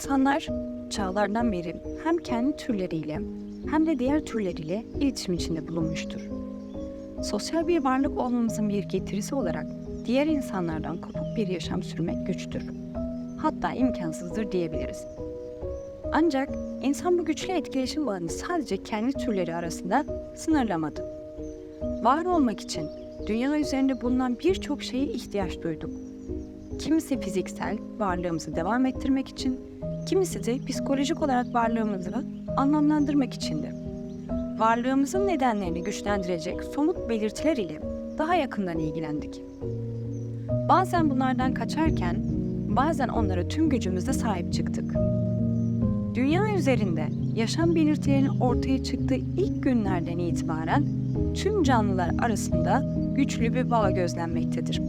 İnsanlar çağlardan beri hem kendi türleriyle hem de diğer türleriyle iletişim içinde bulunmuştur. Sosyal bir varlık olmamızın bir getirisi olarak diğer insanlardan kopuk bir yaşam sürmek güçtür. Hatta imkansızdır diyebiliriz. Ancak insan bu güçlü etkileşim bağını sadece kendi türleri arasında sınırlamadı. Var olmak için dünya üzerinde bulunan birçok şeye ihtiyaç duyduk. Kimisi fiziksel varlığımızı devam ettirmek için, kimisi de psikolojik olarak varlığımızı anlamlandırmak içindi. Varlığımızın nedenlerini güçlendirecek somut belirtiler ile daha yakından ilgilendik. Bazen bunlardan kaçarken, bazen onlara tüm gücümüzle sahip çıktık. Dünya üzerinde yaşam belirtilerinin ortaya çıktığı ilk günlerden itibaren tüm canlılar arasında güçlü bir bağ gözlenmektedir.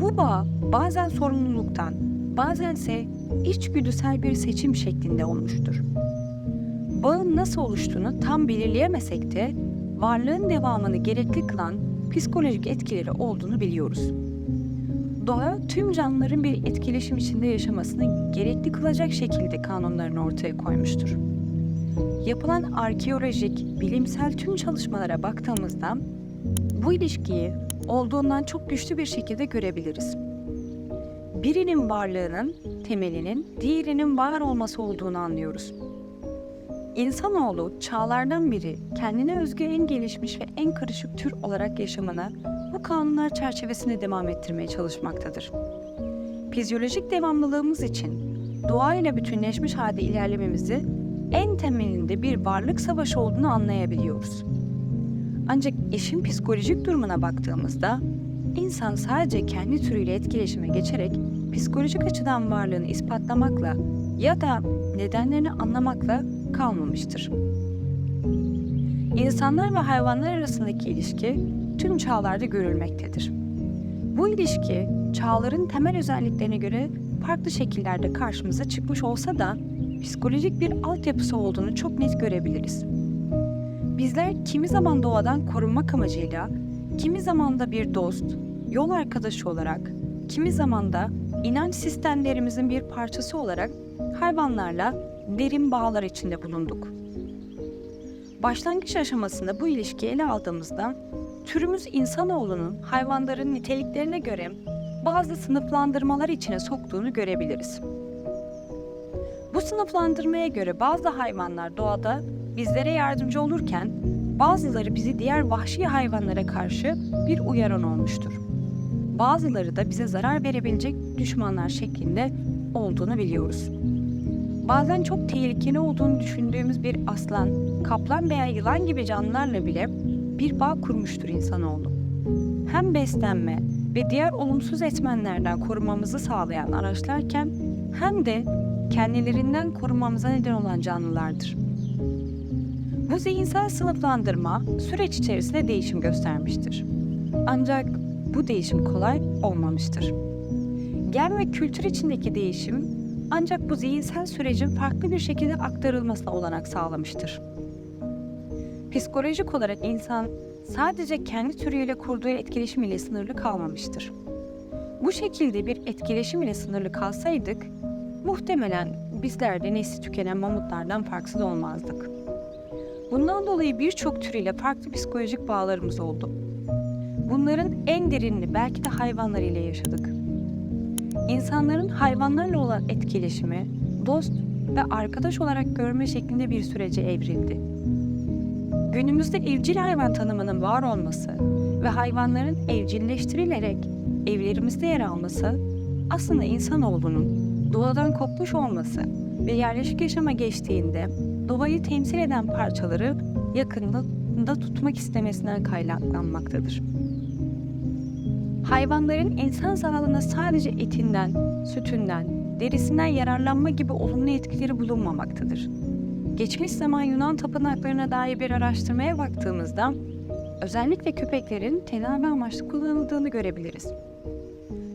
Bu bağ bazen sorumluluktan, bazense içgüdüsel bir seçim şeklinde olmuştur. Bağın nasıl oluştuğunu tam belirleyemesek de varlığın devamını gerekli kılan psikolojik etkileri olduğunu biliyoruz. Doğa tüm canlıların bir etkileşim içinde yaşamasını gerekli kılacak şekilde kanunlarını ortaya koymuştur. Yapılan arkeolojik, bilimsel tüm çalışmalara baktığımızda bu ilişkiyi olduğundan çok güçlü bir şekilde görebiliriz. Birinin varlığının temelinin diğerinin var olması olduğunu anlıyoruz. İnsanoğlu çağlardan beri kendine özgü en gelişmiş ve en karışık tür olarak yaşamını bu kanunlar çerçevesinde devam ettirmeye çalışmaktadır. Fizyolojik devamlılığımız için doğayla bütünleşmiş halde ilerlememizi en temelinde bir varlık savaşı olduğunu anlayabiliyoruz. Ancak işin psikolojik durumuna baktığımızda insan sadece kendi türüyle etkileşime geçerek psikolojik açıdan varlığını ispatlamakla ya da nedenlerini anlamakla kalmamıştır. İnsanlar ve hayvanlar arasındaki ilişki tüm çağlarda görülmektedir. Bu ilişki çağların temel özelliklerine göre farklı şekillerde karşımıza çıkmış olsa da psikolojik bir altyapısı olduğunu çok net görebiliriz. Bizler kimi zaman doğadan korunmak amacıyla, kimi zaman da bir dost, yol arkadaşı olarak, kimi zaman da inanç sistemlerimizin bir parçası olarak hayvanlarla derin bağlar içinde bulunduk. Başlangıç aşamasında bu ilişkiyi ele aldığımızda türümüz insanoğlunun hayvanların niteliklerine göre bazı sınıflandırmalar içine soktuğunu görebiliriz. Bu sınıflandırmaya göre bazı hayvanlar doğada bizlere yardımcı olurken bazıları bizi diğer vahşi hayvanlara karşı bir uyaran olmuştur. Bazıları da bize zarar verebilecek düşmanlar şeklinde olduğunu biliyoruz. Bazen çok tehlikeli olduğunu düşündüğümüz bir aslan, kaplan veya yılan gibi canlılarla bile bir bağ kurmuştur insanoğlu. Hem beslenme ve diğer olumsuz etmenlerden korumamızı sağlayan araçlarken hem de kendilerinden korumamıza neden olan canlılardır. Bu zihinsel sınıflandırma süreç içerisinde değişim göstermiştir. Ancak bu değişim kolay olmamıştır. Gen ve kültür içindeki değişim ancak bu zihinsel sürecin farklı bir şekilde aktarılmasına olanak sağlamıştır. Psikolojik olarak insan sadece kendi türüyle kurduğu etkileşim ile sınırlı kalmamıştır. Bu şekilde bir etkileşim ile sınırlı kalsaydık, muhtemelen bizler de nesli tükenen mamutlardan farksız olmazdık. Bundan dolayı birçok tür ile farklı psikolojik bağlarımız oldu. Bunların en derinini belki de hayvanlar ile yaşadık. İnsanların hayvanlarla olan etkileşimi dost ve arkadaş olarak görme şeklinde bir sürece evrildi. Günümüzde evcil hayvan tanımının var olması ve hayvanların evcilleştirilerek evlerimizde yer alması aslında insanoğlunun doğadan kopmuş olması ve yerleşik yaşama geçtiğinde doğayı temsil eden parçaları yakında tutmak istemesinden kaynaklanmaktadır. Hayvanların insan sağlığına sadece etinden, sütünden, derisinden yararlanma gibi olumlu etkileri bulunmamaktadır. Geçmiş zaman Yunan tapınaklarına dair bir araştırmaya baktığımızda özellikle köpeklerin tedavi amaçlı kullanıldığını görebiliriz.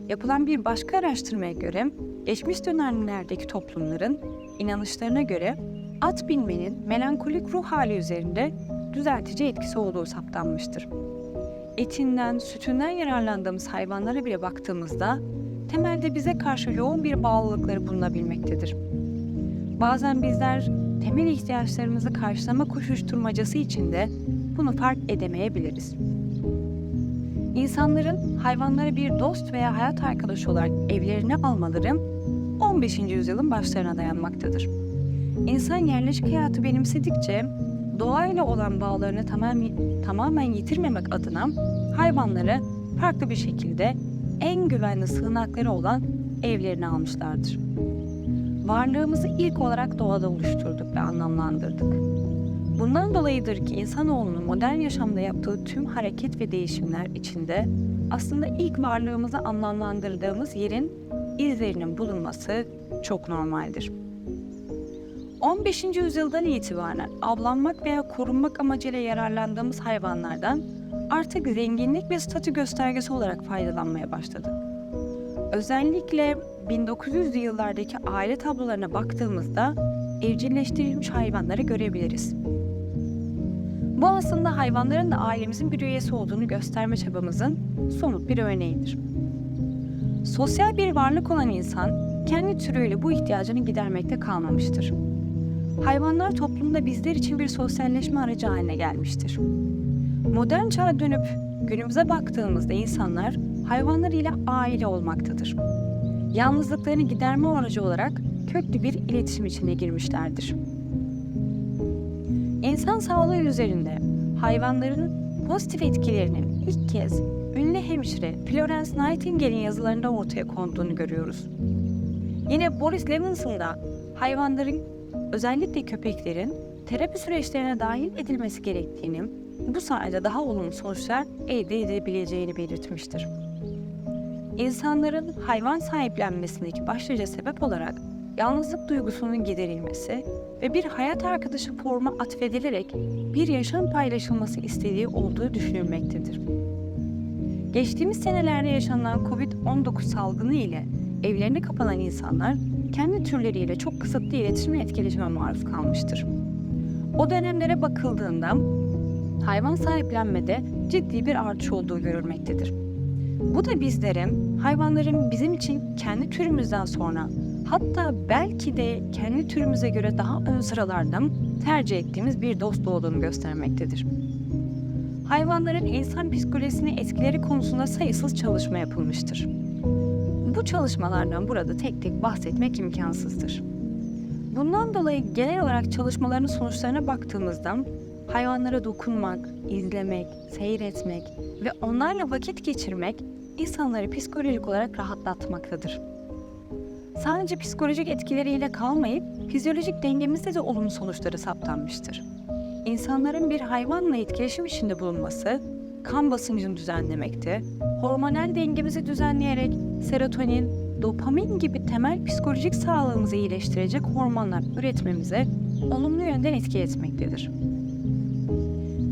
Yapılan bir başka araştırmaya göre geçmiş dönemlerdeki toplumların inanışlarına göre at binmenin melankolik ruh hali üzerinde düzeltici etkisi olduğu saptanmıştır. Etinden, sütünden yararlandığımız hayvanlara bile baktığımızda temelde bize karşı yoğun bir bağlılıkları bulunabilmektedir. Bazen bizler temel ihtiyaçlarımızı karşılama koşuşturmacası içinde bunu fark edemeyebiliriz. İnsanların hayvanları bir dost veya hayat arkadaşı olarak evlerine almaları 15. yüzyılın başlarına dayanmaktadır. İnsan yerleşik hayatı benimsedikçe doğayla olan bağlarını tamamen, tamamen yitirmemek adına hayvanları farklı bir şekilde en güvenli sığınakları olan evlerine almışlardır. Varlığımızı ilk olarak doğada oluşturduk ve anlamlandırdık. Bundan dolayıdır ki insanoğlunun modern yaşamda yaptığı tüm hareket ve değişimler içinde aslında ilk varlığımızı anlamlandırdığımız yerin izlerinin bulunması çok normaldir. 15. yüzyıldan itibaren avlanmak veya korunmak amacıyla yararlandığımız hayvanlardan artık zenginlik ve statü göstergesi olarak faydalanmaya başladık. Özellikle 1900'lü yıllardaki aile tablolarına baktığımızda evcilleştirilmiş hayvanları görebiliriz. Bu aslında hayvanların da ailemizin bir üyesi olduğunu gösterme çabamızın somut bir örneğidir. Sosyal bir varlık olan insan kendi türüyle bu ihtiyacını gidermekte kalmamıştır. Hayvanlar toplumda bizler için bir sosyalleşme aracı haline gelmiştir. Modern çağa dönüp günümüze baktığımızda insanlar hayvanlar ile aile olmaktadır. Yalnızlıklarını giderme aracı olarak köklü bir iletişim içine girmişlerdir. İnsan sağlığı üzerinde hayvanların pozitif etkilerinin ilk kez ünlü hemşire Florence Nightingale'in yazılarında ortaya konduğunu görüyoruz. Yine Boris Levinson da hayvanların özellikle köpeklerin terapi süreçlerine dahil edilmesi gerektiğini, bu sayede daha olumlu sonuçlar elde edebileceğini belirtmiştir. İnsanların hayvan sahiplenmesindeki başlıca sebep olarak yalnızlık duygusunun giderilmesi ve bir hayat arkadaşı forma atfedilerek bir yaşam paylaşılması istediği olduğu düşünülmektedir. Geçtiğimiz senelerde yaşanan COVID-19 salgını ile evlerine kapanan insanlar kendi türleriyle çok kısıtlı iletişim ve etkileşime maruz kalmıştır. O dönemlere bakıldığında hayvan sahiplenmede ciddi bir artış olduğu görülmektedir. Bu da bizlerin hayvanların bizim için kendi türümüzden sonra hatta belki de kendi türümüze göre daha ön sıralarda tercih ettiğimiz bir dost olduğunu göstermektedir. Hayvanların insan psikolojisini etkileri konusunda sayısız çalışma yapılmıştır. Bu çalışmalardan burada tek tek bahsetmek imkansızdır. Bundan dolayı genel olarak çalışmaların sonuçlarına baktığımızda hayvanlara dokunmak, izlemek, seyretmek ve onlarla vakit geçirmek insanları psikolojik olarak rahatlatmaktadır. Sadece psikolojik etkileriyle kalmayıp fizyolojik dengemizde de olumlu sonuçları saptanmıştır. İnsanların bir hayvanla etkileşim içinde bulunması kan basıncını düzenlemekte, hormonal dengemizi düzenleyerek serotonin, dopamin gibi temel psikolojik sağlığımızı iyileştirecek hormonlar üretmemize olumlu yönden etki etmektedir.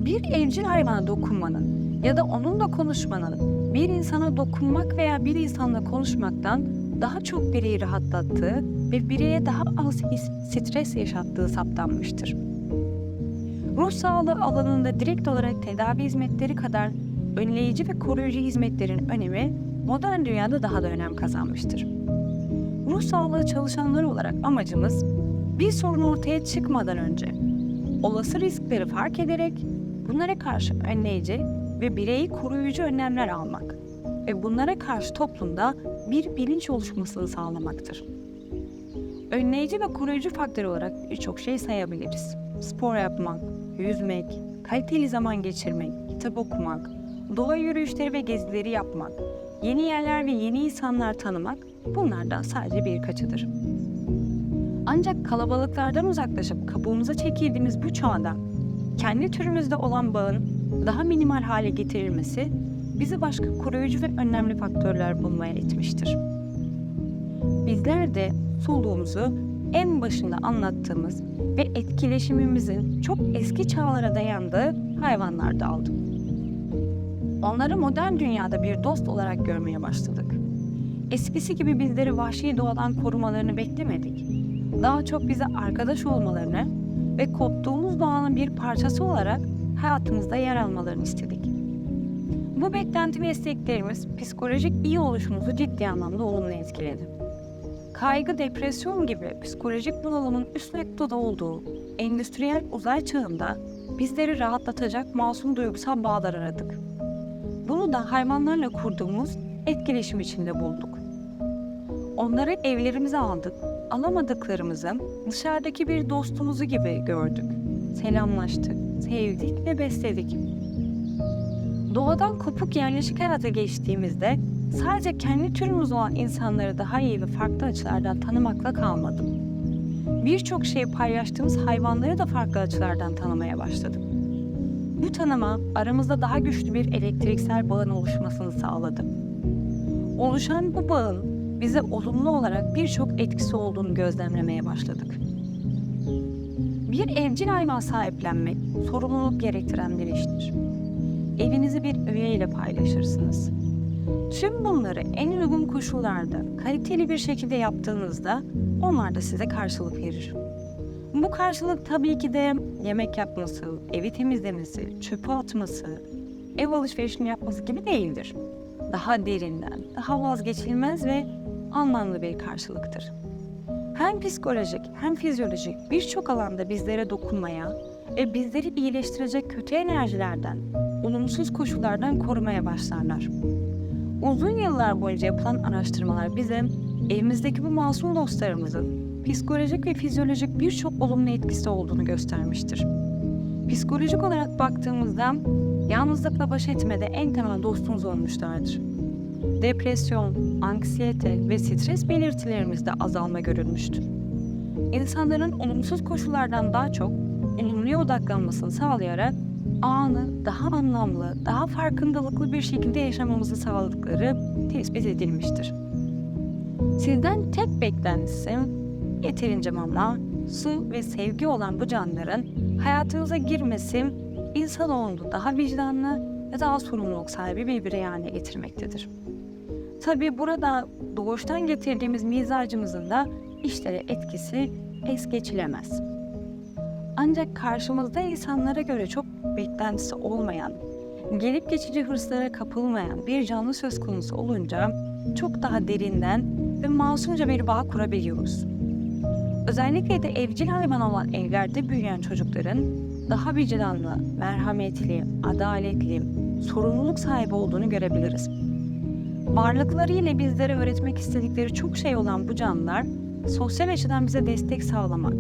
Bir evcil hayvana dokunmanın ya da onunla konuşmanın bir insana dokunmak veya bir insanla konuşmaktan daha çok bireyi rahatlattığı ve bireye daha az stres yaşattığı saptanmıştır. Ruh sağlığı alanında direkt olarak tedavi hizmetleri kadar önleyici ve koruyucu hizmetlerin önemi modern dünyada daha da önem kazanmıştır. Ruh sağlığı çalışanları olarak amacımız bir sorun ortaya çıkmadan önce olası riskleri fark ederek bunlara karşı önleyici ve bireyi koruyucu önlemler almak ve bunlara karşı toplumda bir bilinç oluşmasını sağlamaktır. Önleyici ve koruyucu faktör olarak birçok şey sayabiliriz. Spor yapmak, yüzmek, kaliteli zaman geçirmek, kitap okumak, doğa yürüyüşleri ve gezileri yapmak, yeni yerler ve yeni insanlar tanımak bunlardan sadece birkaçıdır. Ancak kalabalıklardan uzaklaşıp kabuğumuza çekildiğimiz bu çağda kendi türümüzde olan bağın daha minimal hale getirilmesi bizi başka koruyucu ve önemli faktörler bulmaya itmiştir. Bizler de soluğumuzu en başında anlattığımız ve etkileşimimizin çok eski çağlara dayandığı hayvanlarda aldık. Onları modern dünyada bir dost olarak görmeye başladık. Eskisi gibi bizleri vahşi doğadan korumalarını beklemedik. Daha çok bize arkadaş olmalarını ve koptuğumuz doğanın bir parçası olarak hayatımızda yer almalarını istedik. Bu beklenti ve isteklerimiz psikolojik iyi oluşumuzu ciddi anlamda olumlu etkiledi. kaygı, depresyon gibi psikolojik bunalımın üst noktada olduğu endüstriyel uzay çağında bizleri rahatlatacak masum duygusal bağlar aradık. Bunu da hayvanlarla kurduğumuz etkileşim içinde bulduk. Onları evlerimize aldık, alamadıklarımızı dışarıdaki bir dostumuzu gibi gördük. Selamlaştık, sevdik ve besledik. Doğadan kopuk yerleşik hayata geçtiğimizde sadece kendi türümüz olan insanları daha iyi ve farklı açılardan tanımakla kalmadım. Birçok şeyi paylaştığımız hayvanları da farklı açılardan tanımaya başladık. Bu tanıma aramızda daha güçlü bir elektriksel bağın oluşmasını sağladı. Oluşan bu bağın bize olumlu olarak birçok etkisi olduğunu gözlemlemeye başladık. Bir evcil hayvan sahiplenmek sorumluluk gerektiren bir iştir. Evinizi bir üye ile paylaşırsınız. Tüm bunları en uygun koşullarda kaliteli bir şekilde yaptığınızda onlar da size karşılık verir. Bu karşılık tabii ki de yemek yapması, evi temizlemesi, çöpü atması, ev alışverişini yapması gibi değildir. Daha derinden, daha vazgeçilmez ve anlamlı bir karşılıktır. Hem psikolojik hem fizyolojik birçok alanda bizlere dokunmaya ve bizleri iyileştirecek kötü enerjilerden, olumsuz koşullardan korumaya başlarlar. Uzun yıllar boyunca yapılan araştırmalar bize evimizdeki bu masum dostlarımızın psikolojik ve fizyolojik birçok olumlu etkisi olduğunu göstermiştir. Psikolojik olarak baktığımızda yalnızlıkla baş etmede en temel dostumuz olmuşlardır. Depresyon, anksiyete ve stres belirtilerimizde azalma görülmüştür. İnsanların olumsuz koşullardan daha çok olumluya odaklanmasını sağlayarak anı daha anlamlı, daha farkındalıklı bir şekilde yaşamamızı sağladıkları tespit edilmiştir. Sizden tek beklentisi yeterince mama, su ve sevgi olan bu canlıların hayatınıza girmesi insanoğlunu daha vicdanlı ve daha sorumluluk sahibi bir birey haline getirmektedir. Tabii burada doğuştan getirdiğimiz mizacımızın da işlere etkisi es geçilemez. Ancak karşımızda insanlara göre çok beklentisi olmayan, gelip geçici hırslara kapılmayan bir canlı söz konusu olunca çok daha derinden ve masumca bir bağ kurabiliyoruz. Özellikle de evcil hayvan olan evlerde büyüyen çocukların daha vicdanlı, merhametli, adaletli, sorumluluk sahibi olduğunu görebiliriz. Varlıklarıyla bizlere öğretmek istedikleri çok şey olan bu canlılar, sosyal açıdan bize destek sağlamak,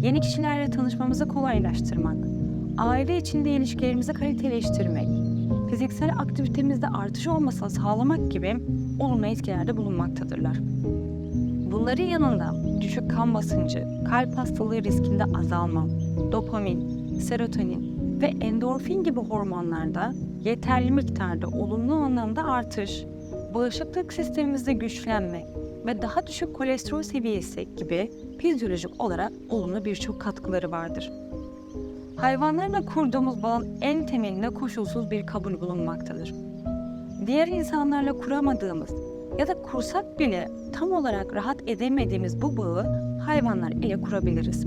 yeni kişilerle tanışmamızı kolaylaştırmak, aile içinde ilişkilerimizi kaliteleştirmek, fiziksel aktivitemizde artış olmasını sağlamak gibi olumlu etkilerde bulunmaktadırlar. Bunların yanında düşük kan basıncı, kalp hastalığı riskinde azalma, dopamin, serotonin ve endorfin gibi hormonlarda yeterli miktarda olumlu anlamda artış, bağışıklık sistemimizde güçlenme ve daha düşük kolesterol seviyesi gibi fizyolojik olarak olumlu birçok katkıları vardır. Hayvanlarla kurduğumuz bağın en temelinde koşulsuz bir kabul bulunmaktadır. Diğer insanlarla kuramadığımız ya da kursak bile tam olarak rahat edemediğimiz bu bağı hayvanlar ile kurabiliriz.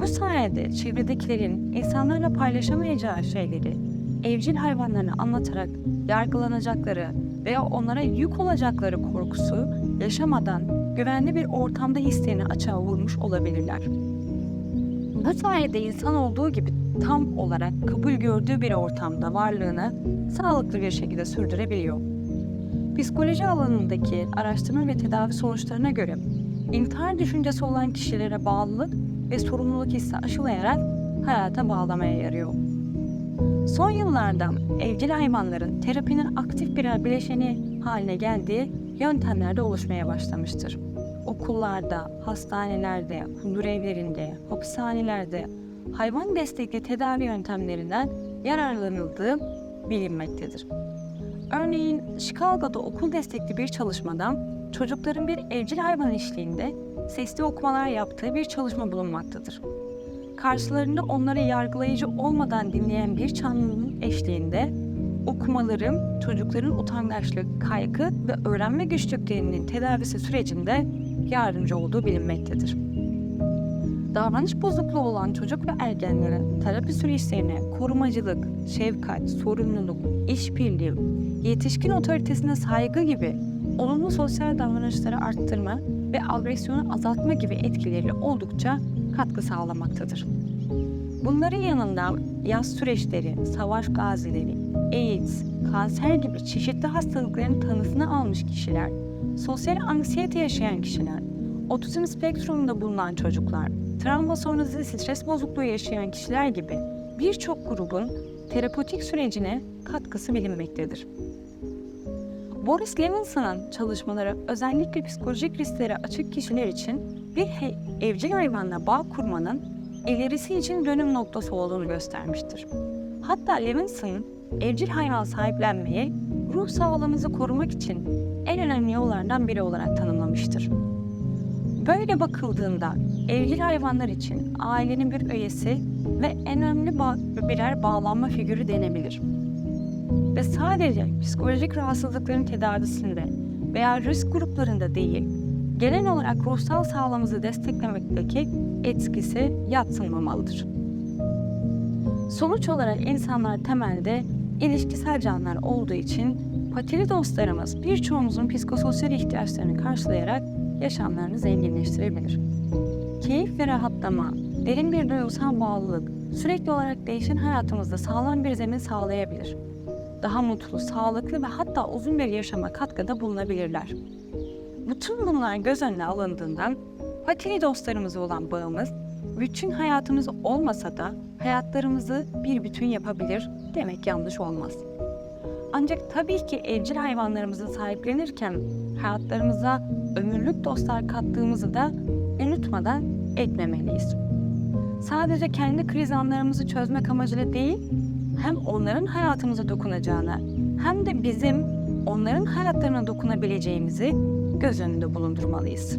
Bu sayede çevredekilerin insanlarla paylaşamayacağı şeyleri evcil hayvanlarına anlatarak yargılanacakları veya onlara yük olacakları korkusu yaşamadan güvenli bir ortamda hislerini açığa vurmuş olabilirler. Bu sayede insan olduğu gibi tam olarak kabul gördüğü bir ortamda varlığını sağlıklı bir şekilde sürdürebiliyor. Psikoloji alanındaki araştırma ve tedavi sonuçlarına göre intihar düşüncesi olan kişilere bağlılık ve sorumluluk hissi aşılayarak hayata bağlamaya yarıyor. Son yıllarda evcil hayvanların terapinin aktif birer bileşeni haline geldiği yöntemlerde oluşmaya başlamıştır. Okullarda, hastanelerde, huzur evlerinde, hapishanelerde hayvan destekli tedavi yöntemlerinden yararlanıldığı bilinmektedir. Örneğin Chicago'da okul destekli bir çalışmada çocukların bir evcil hayvan eşliğinde sesli okumalar yaptığı bir çalışma bulunmaktadır. Karşılarında onları yargılayıcı olmadan dinleyen bir canlının eşliğinde okumaların çocukların utangaçlık, kaygı ve öğrenme güçlüklerinin tedavisi sürecinde yardımcı olduğu bilinmektedir. Davranış bozukluğu olan çocuk ve ergenlerin terapi süreçlerine korumacılık, şefkat, sorumluluk, işbirliği, yetişkin otoritesine saygı gibi olumlu sosyal davranışları arttırma ve agresyonu azaltma gibi etkileri oldukça katkı sağlamaktadır. Bunların yanında yaz süreçleri, savaş gazileri, AIDS, kanser gibi çeşitli hastalıkların tanısını almış kişiler, sosyal anksiyete yaşayan kişiler, otizm spektrumunda bulunan çocuklar, travma sonrası stres bozukluğu yaşayan kişiler gibi birçok grubun terapötik sürecine katkısı bilinmektedir. Boris Levenson'un çalışmaları özellikle psikolojik risklere açık kişiler için bir evcil hayvanla bağ kurmanın ilerisi için dönüm noktası olduğunu göstermiştir. Hatta Levinson, evcil hayvan sahiplenmeyi ruh sağlığımızı korumak için en önemli yollardan biri olarak tanımlamıştır. Böyle bakıldığında evcil hayvanlar için ailenin bir üyesi ve en önemli ba- birer bağlanma figürü denebilir. Ve sadece psikolojik rahatsızlıkların tedavisinde veya risk gruplarında değil, genel olarak ruhsal sağlığımızı desteklemekteki etkisi yatsınmamalıdır. Sonuç olarak insanlar temelde ilişkisel canlılar olduğu için patili dostlarımız birçoğumuzun psikososyal ihtiyaçlarını karşılayarak yaşamlarını zenginleştirebilir. Keyif ve rahatlama, derin bir duygusal bağlılık, sürekli olarak değişen hayatımızda sağlam bir zemin sağlayabilir. Daha mutlu, sağlıklı ve hatta uzun bir yaşama katkıda bulunabilirler. Bütün bunlar göz önüne alındığından patili dostlarımıza olan bağımız bütün hayatımız olmasa da hayatlarımızı bir bütün yapabilir demek yanlış olmaz. Ancak tabii ki evcil hayvanlarımızı sahiplenirken hayatlarımıza ömürlük dostlar kattığımızı da unutmadan etmemeliyiz. Sadece kendi kriz anlarımızı çözmek amacıyla değil, hem onların hayatımıza dokunacağını hem de bizim onların hayatlarına dokunabileceğimizi göz önünde bulundurmalıyız.